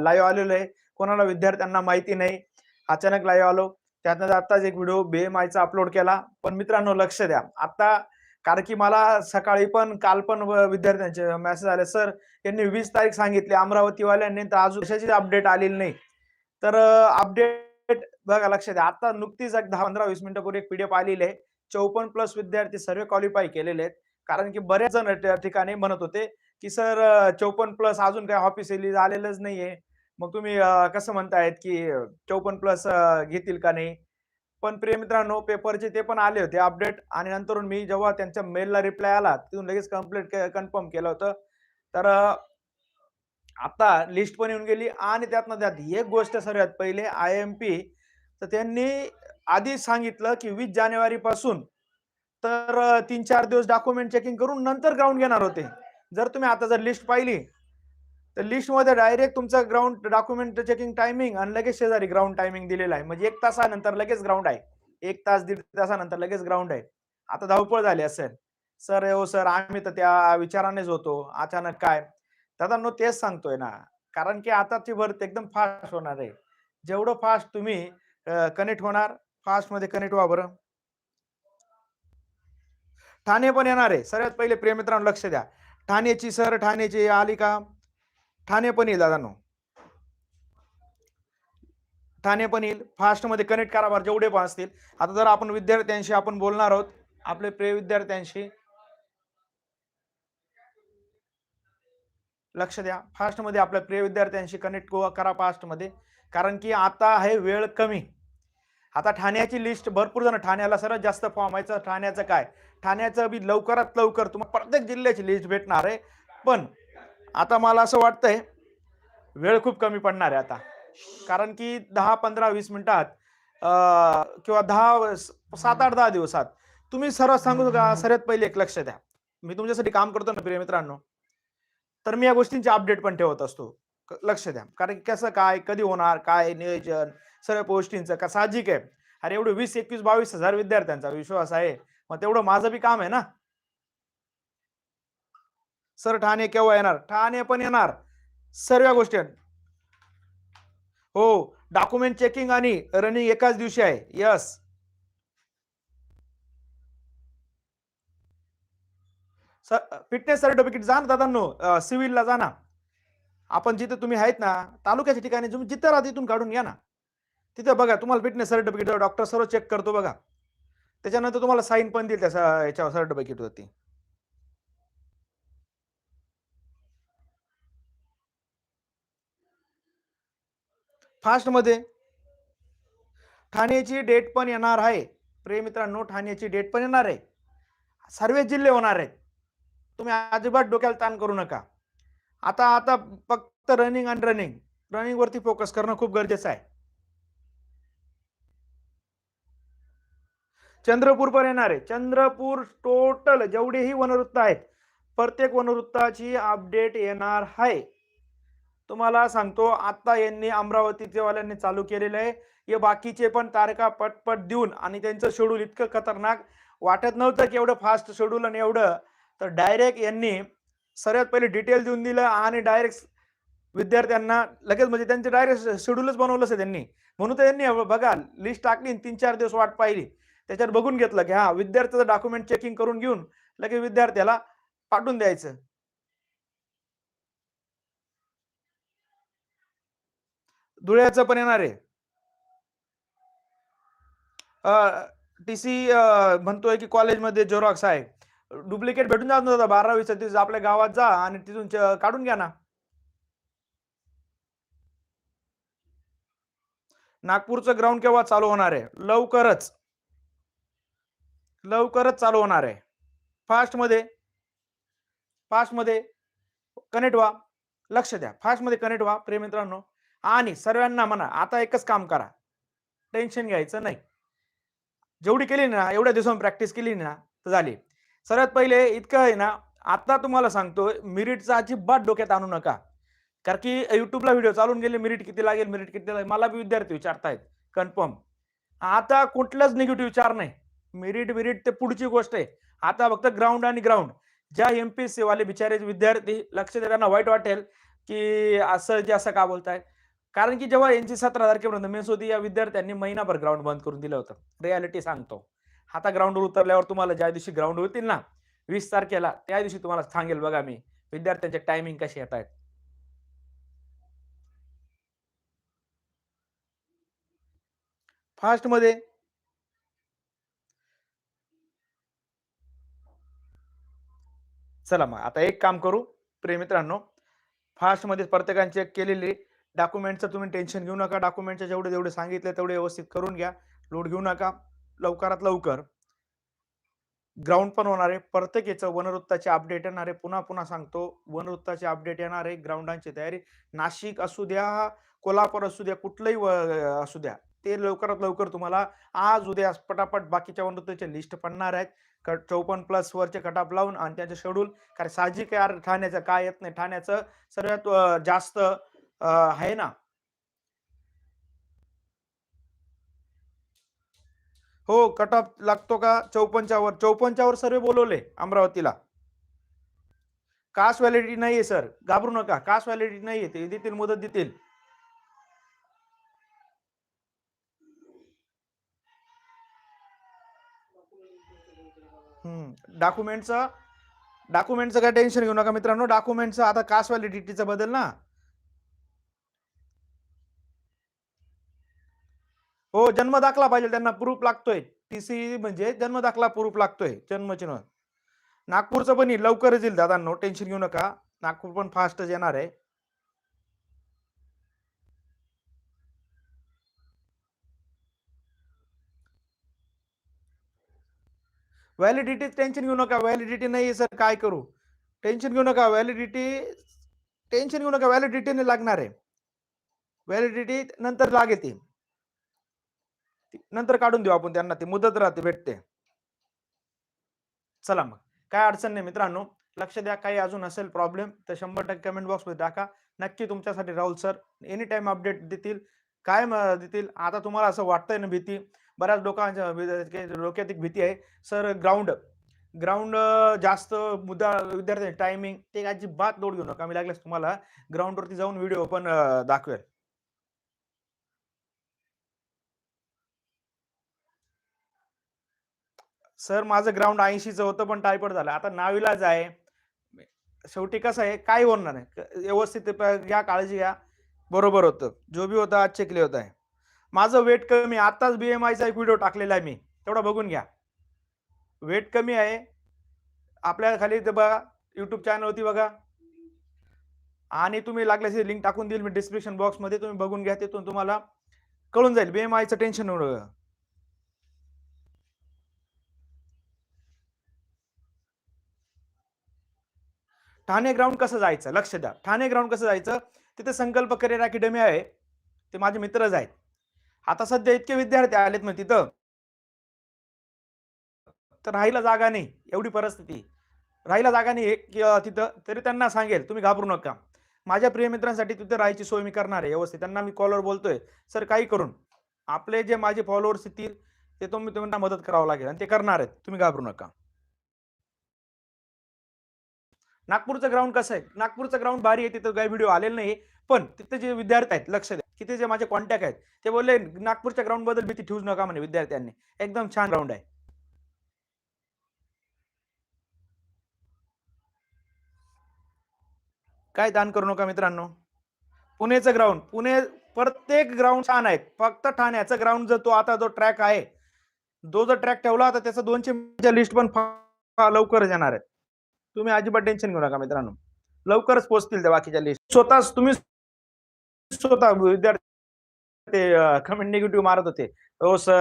Live आलेलो आहे. कोणाला विद्यार्थ्यांना माहिती नाही अचानक लाईव्ह आलो. त्यातनं आताच एक व्हिडिओ बीएमआयचा अपलोड केला. पण मित्रांनो लक्ष द्या. आता कारण की मला सकाळी पण काल पण व- विद्यार्थ्यांचे मेसेज आले. सर यांनी वीस तारीख सांगितली अमरावतीवाल्यांनी तर अजून कशाची अपडेट आलेली नाही. तर अपडेट बघा लक्ष द्या. आता नुकतीच एक दहा पंधरा वीस मिनिटापूर्वी एक पीडीएफ आलेली आहे. चौपन्न प्लस विद्यार्थी सर्व क्वालिफाय केलेले आहेत. कारण की बऱ्याच जण ठिकाणी म्हणत होते की सर चौपन्न प्लस अजून काय ऑफिशियली आलेलंच नाहीये. मग तुम्ही कसं म्हणतायत की चौपन्न प्लस घेतील का नाही? पण प्रिय मित्रांनो पेपरचे ते पण आले होते अपडेट आणि नंतर मी जेव्हा त्यांच्या मेलला रिप्लाय आला तिथून लगेच कंप्लीट कन्फर्म केलं होतं. तर आता लिस्ट पण येऊन गेली आणि त्यातनं त्यात एक गोष्ट सर्वात पहिले आय एम पी तर त्यांनी आधीच सांगितलं की वीस जानेवारी पासून तर तीन चार दिवस डॉक्युमेंट चेकिंग करून नंतर ग्राउंड घेणार होते. जर तुम्ही आता जर लिस्ट पाहिली तर लिस्टमध्ये डायरेक्ट तुमचं ग्राउंड डॉक्युमेंट चेकिंग टायमिंग आणि लगेच शेजारी ग्राउंड टायमिंग दिलेला आहे. म्हणजे एक तासानंतर लगेच ग्राउंड आहे. एक तास दीड तासानंतर लगेच ग्राउंड आहे. आता धावपळ झाली असेल. सर हो सर आम्ही तर त्या विचारानेच होतो. अचानक काय? दादांनो तेच सांगतोय ना. कारण की आताची भरत एकदम फास्ट होणार आहे. जेवढं फास्ट तुम्ही कनेक्ट होणार फास्टमध्ये कनेक्ट व्हा बरं. ठाणे पण येणार आहे. सर्वात पहिले प्रिय मित्रांनो लक्ष द्या. ठाण्याची सर ठाण्याची आली का ठाणे पण येईल दादांनो. ठाणे पण येईल. फास्टमध्ये कनेक्ट करा बरं जेवढे पण असतील. आता जर आपण विद्यार्थ्यांशी आपण बोलणार आहोत आपले प्रिय विद्यार्थ्यांशी लक्ष द्या. फास्टमध्ये आपल्या प्रिय विद्यार्थ्यांशी कनेक्ट करा फास्टमध्ये. कारण की आता आहे वेळ कमी. आता ठाण्याची लिस्ट भरपूर जण ठाण्याला सर्वात जास्त फॉर्म व्हायचं. ठाण्याचं काय? ठाण्याचं बी लवकरात लवकर तुम्हाला प्रत्येक जिल्ह्याची लिस्ट भेटणार आहे. पण आता मला असं वाटतंय वेळ खूप कमी पडणार आहे आता. कारण की दहा पंधरा वीस मिनिटात किंवा दहा सात आठ दहा दिवसात तुम्ही सर्वात सांगू का सर्वात पहिले एक लक्ष द्या. मी तुमच्यासाठी काम करतो ना प्रिय मित्रांनो. तर मी या गोष्टींचे अपडेट पण ठेवत असतो. लक्ष द्या. कारण कसं काय कधी होणार काय नियोजन सर्व गोष्टींचं का साहजिक आहे? अरे एवढं वीस एकवीस बावीस हजार विद्यार्थ्यांचा विश्वास आहे. मग तेवढं माझं बी काम आहे ना? सर ठाणे केव्हा येणार? ठाणे पण येणार. सर्व गोष्टी हो डॉक्युमेंट चेकिंग आणि रनिंग एकाच दिवशी आहे. यस फिटनेस सर्टिफिकेट जा ना दादांनो. सिव्हिलला जा ना. आपण जिथे तुम्ही आहेत ना तालुक्याच्या ठिकाणी तुम्ही जिथं राहा तिथून काढून घ्या ना. तिथे बघा तुम्हाला फिटनेस सर्टिफिकेट डॉक्टर सर्व चेक करतो बघा. त्याच्यानंतर तुम्हाला साईन पण देईल त्या याच्यावर सर्टिफिकेट वरती. फास्टमध्ये ठाण्याची डेट पण येणार आहे. प्रिय मित्रांनो ठाण्याची डेट पण येणार आहे. सर्व जिल्हे होणार आहेत. तुम्ही अजिबात डोक्याला ताण करू नका. आता आता फक्त रनिंग आणि रनिंग रनिंग वरती फोकस करणं खूप गरजेचं आहे. चंद्रपूर पण येणार आहे. चंद्रपूर टोटल जेवढेही वनवृत्त आहेत प्रत्येक वनवृत्ताची अपडेट येणार आहे. तुम्हाला सांगतो आता यांनी अमरावतीचे वाल्यांनी चालू केलेलं आहे. हे बाकीचे पण तारखा पटपट देऊन आणि त्यांचं शेड्यूल इतकं खतरनाक वाटत नव्हतं की एवढं फास्ट शेड्यूल आणि एवढं. तर डायरेक्ट यांनी सर्वात पहिले डिटेल देऊन दिलं आणि डायरेक्ट विद्यार्थ्यांना लगेच म्हणजे त्यांचे डायरेक्ट शेड्यूलच बनवलं असेल त्यांनी. म्हणून तर यांनी बघा लिस्ट टाकली आणि तीन चार दिवस वाट पाहिली. त्याच्यावर बघून घेतलं की हा विद्यार्थ्याचं डॉक्युमेंट चेकिंग करून घेऊन लगेच विद्यार्थ्याला पाठवून द्यायचं. धुळ्याचं पण येणार आहे. टी सी म्हणतोय की कॉलेजमध्ये झेरॉक्स आहे. डुप्लिकेट भेटून जात नव्हता. बारावीचा तिथं आपल्या गावात जा आणि तिथून काढून घ्या ना. नागपूरचं ग्राउंड केव्हा चालू होणार आहे? लवकरच. लवकरच चालू होणार आहे. फास्टमध्ये फास्टमध्ये कनेक्ट व्हा. लक्ष द्या. फास्टमध्ये कनेक्ट व्हा प्रेमित्रांनो आणि सर्वांना म्हणा आता एकच काम करा. टेन्शन घ्यायचं नाही. जेवढी केली ना एवढ्या दिवसांनी प्रॅक्टिस केली ना तर झाली. सर्वात पहिले इतकं आहे ना आता तुम्हाला सांगतो मिरिटचा अजिबात डोक्यात आणू नका. कारण की युट्यूबला व्हिडिओ चालून गेले मिरिट किती लागेल मिरिट किती लागेल मला बी विद्यार्थी विचारतायत कन्फर्म आता कुठलाच निगेटिव्ह विचार नाही. मिरिट मिरिट ते पुढची गोष्ट आहे. आता फक्त ग्राउंड आणि ग्राउंड ज्या एम पी सी वाले बिचारे विद्यार्थी लक्ष देताना वाईट वाटेल की असं जे असं का बोलताय? कारण की जेव्हा यांची सतरा तारखेपर्यंत मेन्स होती या विद्यार्थ्यांनी महिनाभर ग्राउंड बंद करून दिलं होतं. रियालिटी सांगतो. आता ग्राउंडवर उतरल्यावर तुम्हाला ज्या दिवशी ग्राउंड होतील ना वीस तारखेला त्या दिवशी तुम्हाला सांगेल बघा मी विद्यार्थ्यांचे टायमिंग कसे येत आहेत. फास्टमध्ये चला मग आता एक काम करू प्रिय मित्रांनो फास्टमध्ये प्रत्येकाने केलेली डॉक्युमेंटचं तुम्ही टेन्शन घेऊ नका डॉक्युमेंटचे जेवढे जेवढे सांगितले तेवढे व्यवस्थित करून घ्या लोड घेऊ नका लवकरात लवकर. ग्राउंड पण होणार आहे प्रत्येक याचं वनवृत्ताचे अपडेट येणार आहे पुन्हा पुन्हा सांगतो वनवृत्ताचे अपडेट येणार आहे ग्राउंडांची तयारी नाशिक असू द्या कोल्हापूर असू द्या कुठलंही व- असू द्या. ते लवकरात लवकर तुम्हाला आज उद्या पटापट बाकीच्या वनवृत्ताचे लिस्ट पडणार आहेत. कट चौपन्न प्लस वरचे कटाप लावून आणि त्याचे शेड्यूल कारण साहजिक यार ठाण्याचं काय येत नाही. ठाण्याचं सर्वात जास्त आहे ना. हो कट ऑफ लागतो का? चौपनच्या वर. चौपनच्या वर सर्व बोलवले अमरावतीला. कास्ट व्हॅलिडिटी नाहीये सर घाबरू नका. कास्ट व्हॅलिडिटी नाहीये. ते देतील मुदत देतील. डॉक्युमेंटचं डॉक्युमेंटचं काय टेन्शन घेऊ नका मित्रांनो. डॉक्युमेंटचं आता कास्ट व्हॅलिडिटीचं बदल ना. हो जन्म दाखला पाहिजे त्यांना प्रूफ लागतोय. टीसी म्हणजे जन्म दाखला प्रूफ लागतोय जन्मचिन्ह. नागपूरचं पण लवकरच येईल दादांनो टेन्शन घेऊ नका. नागपूर पण फास्टच येणार आहे. व्हॅलिडिटी टेन्शन घेऊ नका. व्हॅलिडिटी नाही सर काय करू? टेन्शन घेऊ नका. व्हॅलिडिटी टेन्शन घेऊ नका. व्हॅलिडिटीने लागणार आहे. व्हॅलिडिटी नंतर लागेल ती. नंतर काढून देऊ आपण त्यांना. ती मुदत राहते भेटते. चला मग. काय अडचण नाही मित्रांनो. लक्ष द्या. काही अजून असेल प्रॉब्लेम तर शंभर टक्के कमेंट बॉक्समध्ये टाका. नक्की तुमच्यासाठी Rahul sir any time update देतील. काय म- देतील? आता तुम्हाला असं वाटतंय ना भीती बऱ्याच लोकांच्या डोक्यात एक भीती आहे. सर ग्राउंड ग्राउंड जास्त मुद्दा विद्यार्थ्यांचे टायमिंग ते अजिबात लोड घेऊ नका. मी लागल्यास तुम्हाला ग्राउंडवरती जाऊन व्हिडिओ पण दाखवेल. सर माझं ग्राउंड ऐंशीचं होतं पण टायपड झालं. आता नावीलाच आहे. शेवटी कसं आहे काय होणार नाही. व्यवस्थित घ्या काळजी घ्या. बरोबर होतं. जो बी होता आज चेकले होत आहे. माझं वेट कमी आताच बी एम आयचा एक व्हिडिओ टाकलेला आहे मी. तेवढा बघून घ्या. वेट कमी आहे. आपल्या खाली ते बघा. युट्यूब चॅनल होती बघा. आणि तुम्ही लागल्यास लिंक टाकून देईल. मी डिस्क्रिप्शन बॉक्समध्ये तुम्ही बघून घ्या. तिथून तुम्हाला कळून जाईल. बी एम आयचं टेन्शन ठाणे ग्राउंड कसं जायचं? लक्ष द्या. ठाणे ग्राउंड कसं जायचं? तिथे संकल्प करिअर अकॅडमी आहे. ते माझे मित्रच आहेत. आता सध्या इतके विद्यार्थी आलेत मग तिथं. तर राहायला जागा नाही एवढी परिस्थिती. राहायला जागा नाही की तिथं. तरी त्यांना सांगेल तुम्ही घाबरू नका. माझ्या प्रिय मित्रांसाठी तिथे राहायची सोय मी करणार आहे व्यवस्थित. त्यांना मी कॉलवर बोलतोय. सर काही करून. आपले जे माझे फॉलोअर्स येतील ते तुम्ही तुम्हाला मदत करावं लागेल आणि ते करणार आहेत. तुम्ही घाबरू नका. नागपूरचं ग्राउंड कसं आहे? नागपूरचं ग्राउंड भारी आहे तिथं काही व्हिडिओ आलेला नाही पण तिथे जे विद्यार्थी आहेत लक्ष द्या. तिथे जे माझे कॉन्टॅक्ट आहेत ते बोलले नागपूरच्या ग्राउंडबद्दल भीती ठेवूच नका म्हणे विद्यार्थ्यांनी. एकदम छान ग्राउंड आहे. काय दान करू नका मित्रांनो? पुणेचं ग्राउंड पुणे प्रत्येक ग्राउंड छान आहेत. फक्त ठाण्याचं ग्राउंड जर तो आता जो ट्रॅक आहे जो जर ट्रॅक ठेवला तर त्याचं दोनशे लिस्ट पण फा- लवकरच येणार आहे तुम्ही अजिबात टेन्शन घेऊ नका मित्रांनो. लवकरच पोहोचतील त्या बाकीच्या लिस्ट स्वतः तुम्ही स्वतः विद्यार्थी ते कमेंट निगेटिव्ह मारत होते. हो सर